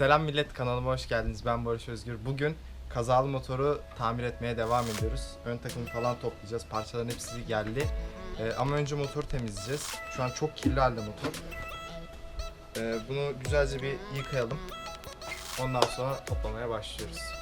Selam millet kanalıma hoş geldiniz. Ben Barış Özgür. Bugün kazalı motoru tamir etmeye devam ediyoruz. Ön takımı falan toplayacağız. Parçaların hepsi geldi. Ee, ama önce motoru temizleyeceğiz. Şu an çok kirli halde motor. Ee, bunu güzelce bir yıkayalım. Ondan sonra toplamaya başlıyoruz.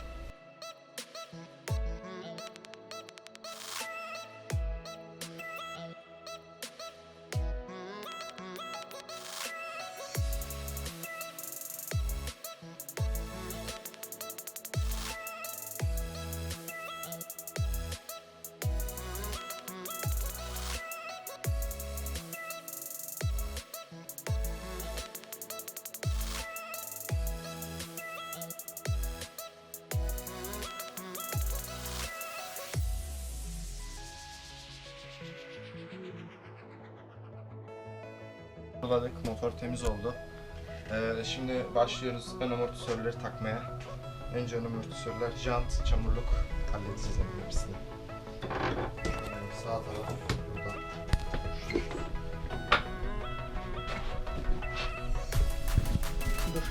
Buladık, motor temiz oldu. Ee, şimdi başlıyoruz ön amortisörleri takmaya. Önce ön amortisörler, jant, çamurluk halledeceğiz en hepsini. Ee, sağ taraf burada. Dur.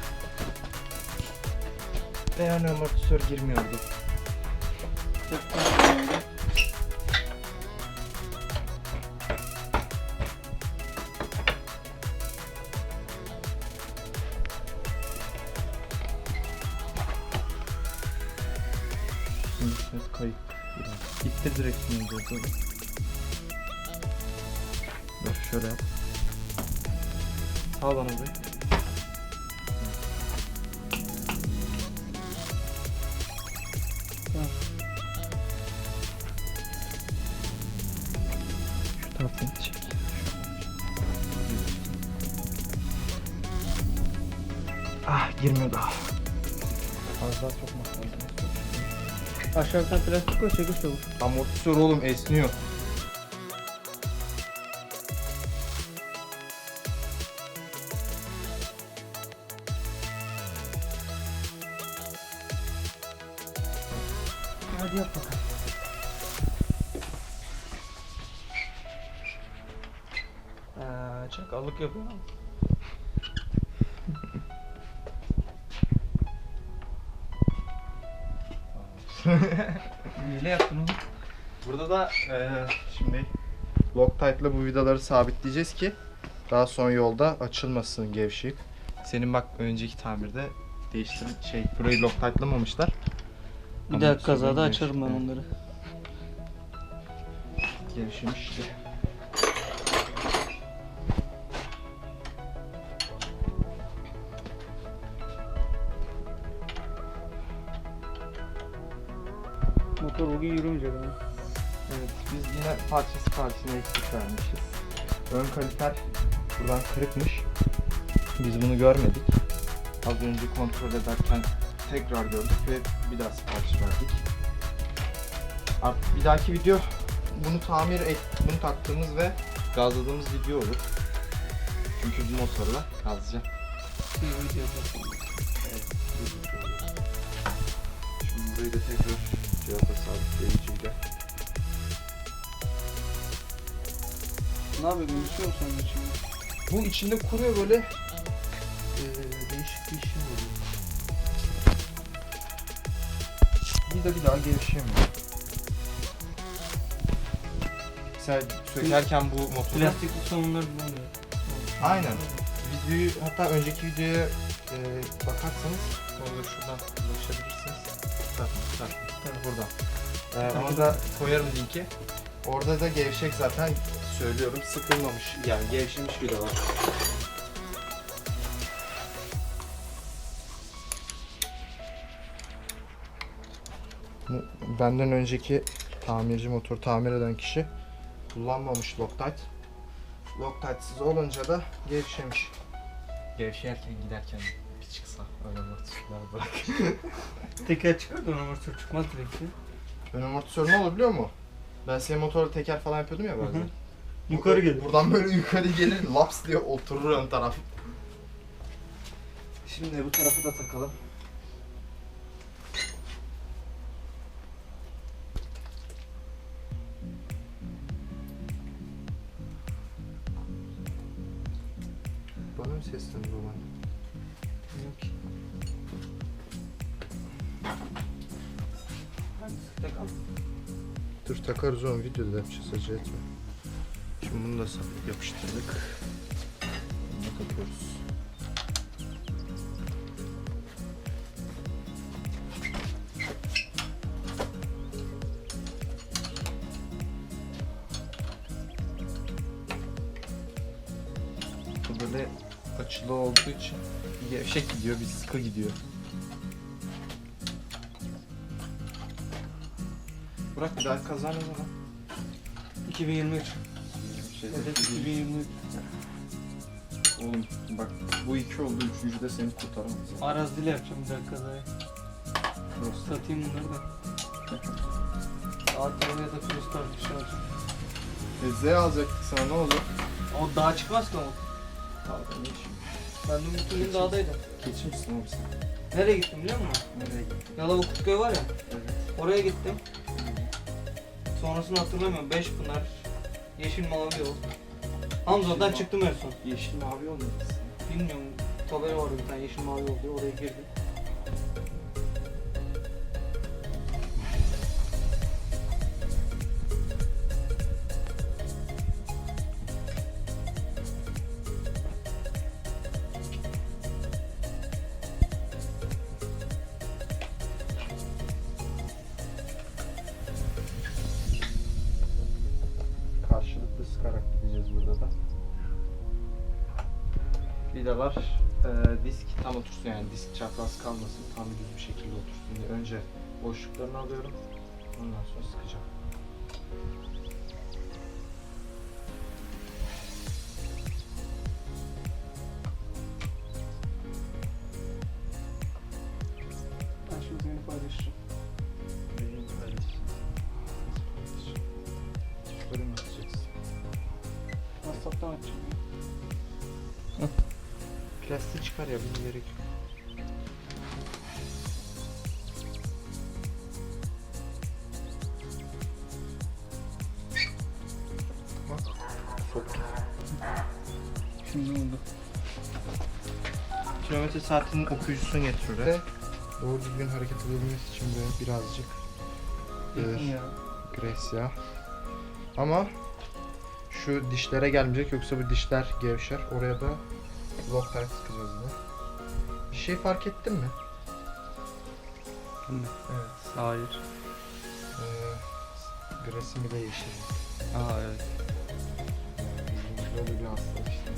Ve ön amortisör girmiyordu. Burada. Dur şöyle yap. Al bana. Tamam. Şu taraftan çek. Ah girmiyor daha. Az daha sokmak lazım. Aşağıdan plastik koy çekiş olur. Amortisör oğlum esniyor. Hadi yap bakalım. Aa, çakallık yapıyor. Neyle yaptın onu? Burada da eee, şimdi Loctite'la bu vidaları sabitleyeceğiz ki daha sonra yolda açılmasın gevşeyip. Senin bak önceki tamirde değiştir şey burayı Loctite'lamamışlar. Bir Ama dahaki kazada açarım ben onları. Gevşemiş işte. Motor bugün yürümeyecek ama. Evet biz yine parçası parçasına eksik vermişiz. Ön kaliper buradan kırıkmış. Biz bunu görmedik. Az önce kontrol ederken tekrar gördük ve bir daha sipariş verdik. Artık bir dahaki video bunu tamir et, bunu taktığımız ve gazladığımız video olur. Çünkü bu motorla gazlayacağım. Bir video yapalım. Şimdi burayı da tekrar cihaza sabitleyiciyle. Ne yapıyorsun? Düşüyor musun için? Bu içinde kuruyor böyle eee, değişik bir şey oluyor. Bir de bir daha gevşemiyor. Mesela sökerken bu motoru... Plastikli sonunları bulamıyor. Aynen. Videoyu hatta önceki videoya eee, bakarsanız orada şuradan ulaşabilirsiniz. Bak, buradan. Eee, Tamam. onu da koyarım linki. Orada da gevşek zaten söylüyorum sıkılmamış yani gevşemiş bir de var. Benden önceki tamirci motor tamir eden kişi kullanmamış Loctite. Loctite'siz olunca da gevşemiş. Gevşerken giderken bir çıksa öyle motorlar bırak. Teker çıkardı ona motor çıkmaz direkt ya. Ön amortisör ne olur biliyor musun? Ben senin motorla teker falan yapıyordum ya bazen. Hı hı. Yukarı gelir. Buradan böyle yukarı gelir laps diye oturur ön taraf. Şimdi bu tarafı da takalım. sen roman? Yok. Dur takarız onu videoda yapacağız şey acele etme. Şimdi bunu da yapıştırdık. Bunu takıyoruz. böyle açılı olduğu için gevşek gidiyor, bir sıkı gidiyor. Burak bir daha kazan ne zaman? 2023. Şey, Hedef 2023. Oğlum bak bu iki oldu, üçüncü de seni kurtaramaz. Araziyle yapacağım bir dakika kazayı. Nasıl? Satayım bunları da. ATV ya da Filistar bir şey alacağım. E, Z alacaktık sana ne oldu? O dağa çıkmaz ki ama. Abi? Ben dün bütün gün dağdaydım. Keçi misin oğlum sen? Nereye gittim biliyor musun? Nereye gittin? Yalova Kutköy var ya. Evet. Oraya gittim. Sonrasını hatırlamıyorum. Beşpınar, Yeşil Mavi Yol. Hamza'dan Yeşil Ma- çıktım en son. Yeşil mavi olmadı Bilmiyorum. Tabela vardı bir tane Yeşil Mavi Yol diye. Oraya girdim. Vidalar e, disk tam otursun yani disk çapraz kalmasın tam düz bir şekilde otursun diye önce boşluklarını alıyorum ondan sonra sıkacağım. Ben şimdi seni paylaşacağım. Mi atacaksın? WhatsApp'tan açacağım. Plastiği çıkar ya bir gerek yok. Bak soktu. Şimdi oldu. Kilometre saatinin okuyucusunu getir oraya. Doğru düzgün hareket edebilmesi için böyle birazcık Evet. ya. Ama şu dişlere gelmeyecek yoksa bu dişler gevşer. Oraya da Loctite sıkacağız yine. Bir şey fark ettin mi? Evet. Hayır. Ee, Gresim bile yeşil. Aa evet. Yani böyle bir hastalık işte.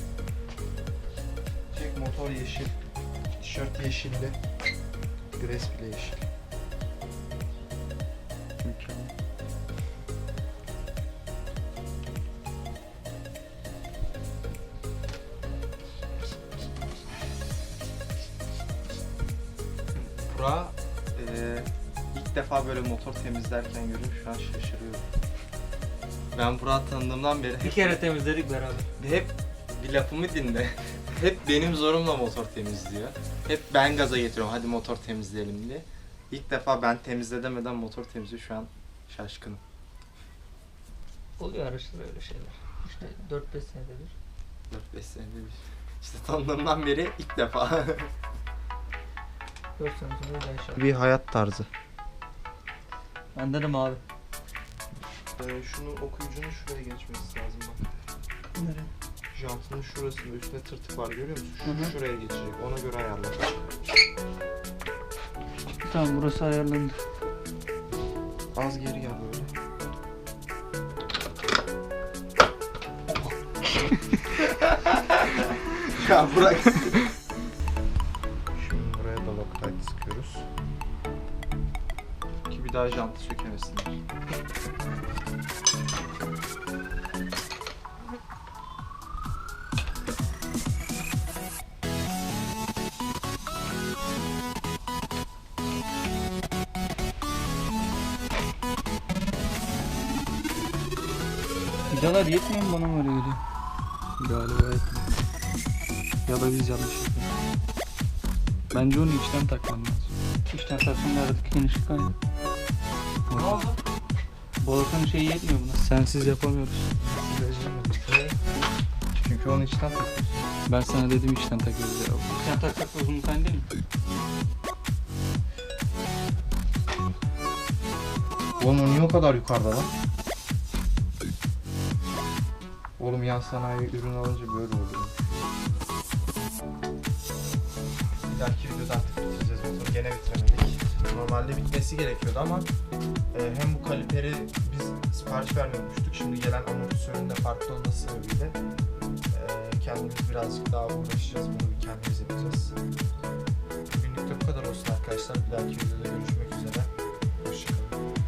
Çek motor yeşil. Tişört yeşilli. Gres bile yeşil. Mükemmel. Burak'ı eee, ilk defa böyle motor temizlerken görüyorum şu an şaşırıyorum. Ben Burak'ı tanıdığımdan beri Bir kere temizledik beraber. hep bir lafımı dinle. hep benim zorumla motor temizliyor. Hep ben gaza getiriyorum hadi motor temizleyelim diye. İlk defa ben temizle demeden motor temizliyor şu an şaşkınım. Oluyor araçta öyle şeyler. İşte 4-5 senede bir. 4-5 senede bir. İşte tanıdığımdan beri ilk defa. 4 sene sonra da inşallah. bir hayat tarzı. Bende de mavi. Ee, şunun okuyucunun şuraya geçmesi lazım bak. Nereye? Jantının şurasında üstüne tırtık var görüyor musun? Şu, Hı hı. Şuraya geçecek. Ona göre ayarla. Tamam burası ayarlandı. Az geri gel böyle. ya bırak. Loctite sıkıyoruz. Ki bir daha jantı sökemesinler. Vidalar yetmiyor mu bana mı öyle geliyor? Galiba yetmiyor. Ya da biz yanlış. Bence onu içten takmam lazım. İçten taksam da aradaki genişlik kaydı. Ne oldu? Volkan şeyi yetmiyor buna. Sensiz yapamıyoruz. Çünkü onu içten takıyorsun. Ben sana dedim içten takıyoruz ya. İçten taksak da uzun kaydı değil mi? Oğlum o niye o kadar yukarıda lan? Oğlum yan sanayi ürün alınca böyle oluyor. Bir dahaki videoda artık bitireceğiz motoru. Gene bitiremedik. Normalde bitmesi gerekiyordu ama e, hem bu kaliperi biz sipariş vermeyi. Şimdi gelen amortisörün de farklı olması sebebiyle e, kendimiz birazcık daha uğraşacağız. Bunu kendimiz yapacağız. Bugünlük bu kadar olsun arkadaşlar. Bir dahaki videoda görüşmek üzere.